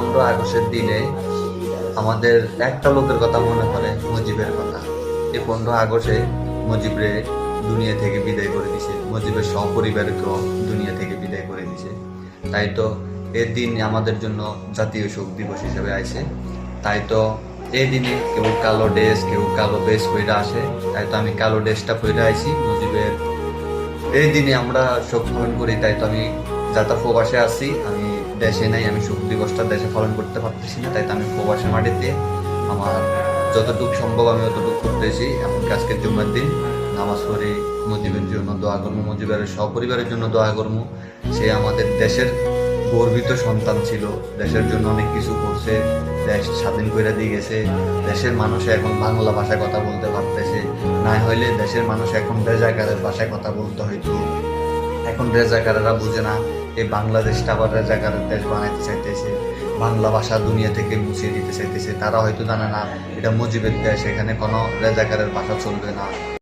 পনেরো আগস্টের দিনে আমাদের একটা লোকের কথা মনে পড়ে, মুজিবের কথা। এই পনেরো আগস্টে মুজিবরে দুনিয়া থেকে বিদায় করে দিছে। মুজিবের সপরিবারকেও দুনিয়া থেকে বিদায় করে দিছে। তাই তো এর দিন আমাদের জন্য জাতীয় শোক দিবস হিসেবে আইছে। তাই তো এই দিনে কেউ কালো ড্রেস, কেউ কালো বেশ পইরা আসে। তাই তো আমি কালো ড্রেসটা পইরা আইছি মুজিবের। এই দিনে আমরা শোক পালন করি, তাই তো আমি যাতা প্রবাসে আছি, আমি দেশে নাই, আমি শোক দিবসটা দেশে পালন করতে পারতেছি না, তাই আমি প্রবাসে মাটিতে। আমার যতটুকু সম্ভব আমি অতটুকু করতেছি এখন আজকের জুম্মার দিন নামাজ পড়ে মুজিবের জন্য দোয়া করব, মুজিবের সপরিবারের জন্য দোয়া করব। সে আমাদের দেশের গর্বিত সন্তান ছিল, দেশের জন্য অনেক কিছু করছে, দেশ স্বাধীন করে দিয়ে গেছে, দেশের মানুষ এখন বাংলা ভাষায় কথা বলতে পারতেছে, না হইলে দেশের মানুষ এখন রেজাকারের ভাষায় কথা বলতে হইতো। এখন রেজাকারেরা বুঝে না এই বাংলাদেশটা আবার রেজাকারের দেশ বানাইতে চাইতেছে, বাংলা ভাষা দুনিয়া থেকে মুছিয়ে দিতে চাইতেছে, তারা হয়তো জানে না এটা মুজিবের দেশ, এখানে কোনো রেজাকারের ভাষা চলবে না।